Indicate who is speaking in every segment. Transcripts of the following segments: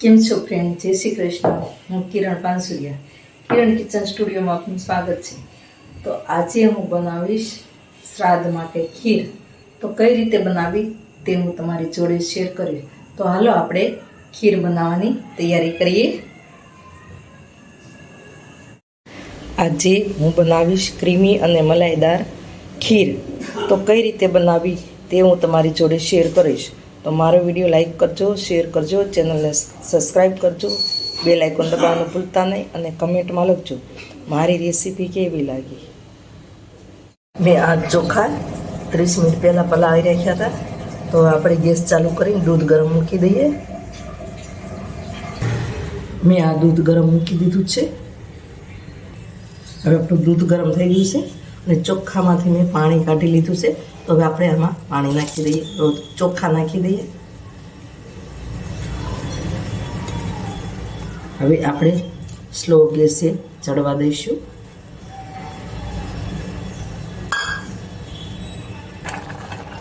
Speaker 1: કેમ છો ફ્રેન્ડ જય શ્રી કૃષ્ણ. હું કિરણ પાનસુરિયા. કિરણ કિચન સ્ટુડિયોમાં આપનું સ્વાગત છે. તો આજે હું બનાવીશ શ્રાદ્ધ માટે ખીર. તો કઈ રીતે બનાવી તે હું તમારી જોડે શેર કરીશ. તો હાલો આપણે ખીર બનાવવાની તૈયારી કરીએ. આજે હું બનાવીશ ક્રીમી અને મલાઈદાર ખીર. તો કઈ રીતે બનાવી તે હું તમારી જોડે શેર કરીશ. તો મારો વીડિયો લાઇક કરજો, શેર કરજો, ચેનલને સબસ્ક્રાઈબ કરજો બે લાઇકોન દબાવવાનું ભૂલતા નહીં અને કમેન્ટમાં લખજો, મારી રેસીપી કેવી લાગી? મેં આ ચોખા ત્રીસ મિનિટ પહેલાં પલાળી રાખ્યા હતા. તો આપણે ગેસ ચાલુ કરીને દૂધ ગરમ મૂકી દઈએ. મેં આ દૂધ ગરમ મૂકી દીધું છે. હવે આપણું દૂધ ગરમ થઈ ગયું છે. અને ચોખ્ખામાંથી મેં પાણી કાઢી લીધું છે. તો હવે આપણે આમાં પાણી નાખી દઈએ. રોજ ચોખ્ખા નાખી દઈએ. હવે આપણે સ્લો ગેસે ચડવા દઈશું.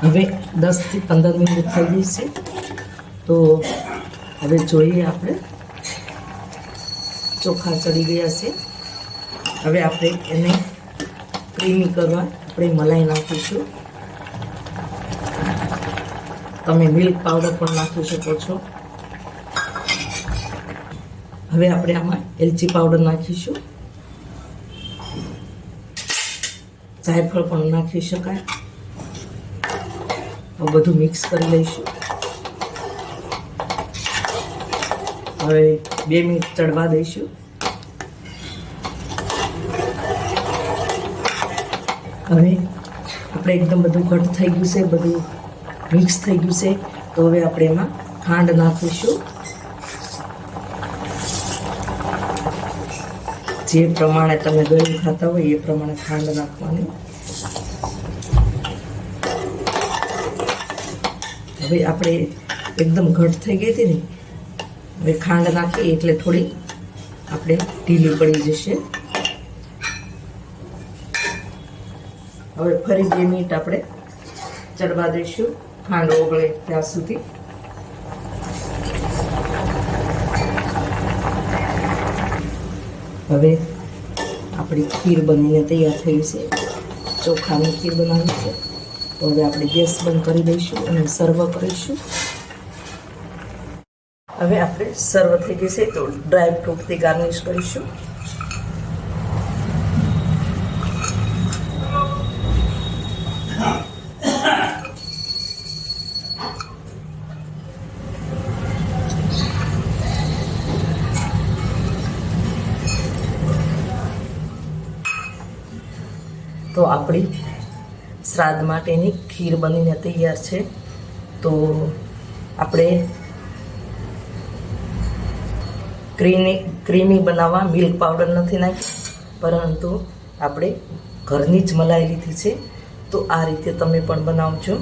Speaker 1: હવે દસથી પંદર મિનિટ થઈ ગઈ છે. તો હવે જોઈએ આપણે. ચોખા ચડી ગયા છે. હવે આપણે એને ક્રીમી કરવા આપણે મલાઈ નાખીશું. તમે મિલ્ક પાવડર પણ નાખી શકો છો. હવે આપણે આમાં એલચી પાવડર નાખીશું. જાયફળ પણ નાખી શકાય. બધું મિક્સ કરી લઈશું. હવે બે મિનિટ ચડવા દઈશું. હવે આપણે એકદમ બધું ઘટ થઈ ગયું છે, બધું મિક્સ થઈ ગયું છે, તો હવે આપણે એમાં ખાંડ નાખીશું. જે પ્રમાણે તમે ગળ્યું ખાતા હોય એ પ્રમાણે ખાંડ નાખવાની. હવે આપણે એકદમ ઘટ થઈ ગઈ હતી ને, હવે ખાંડ નાખી એટલે થોડી આપણે ઢીલી પડી જશે. હવે ફરી બે મિનિટ આપણે ચડવા દઈશું. ખાંડ ઓગળે ત્યાં સુધી. હવે આપણી ખીર બનીને તૈયાર થઈ છે. ચોખાની ખીર બનાવી છે. તો હવે આપણે ગેસ બંધ કરી દઈશું અને સર્વ કરીશું. હવે આપણે સર્વ થઈ જશે તો ડ્રાય ફ્રૂટથી ગાર્નિશ કરીશું. તો આપણી શ્રાદ્ધ માટેની ખીર બનીને તૈયાર છે. તો આપણે ક્રીમી ક્રીમી બનાવવા મિલ્ક પાવડર નથી નાખી પરંતુ આપણે ઘરની જ મલાઈ લીધી છે. તો આ રીતે તમે પણ બનાવજો.